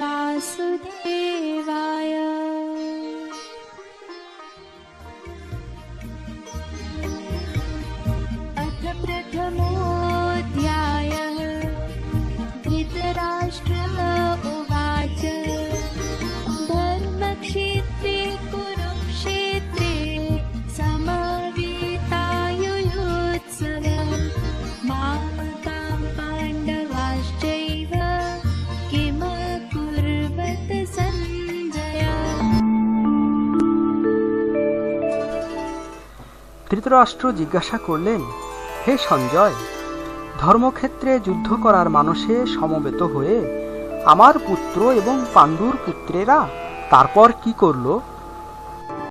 वासुदेव ধৃতরাষ্ট্র জিজ্ঞাসা করলেন, হে সঞ্জয়, ধর্মক্ষেত্রে যুদ্ধ করার মানুষে সমবেত হয়ে আমার পুত্র এবং পাণ্ডুর পুত্রেরা তারপর কি করল?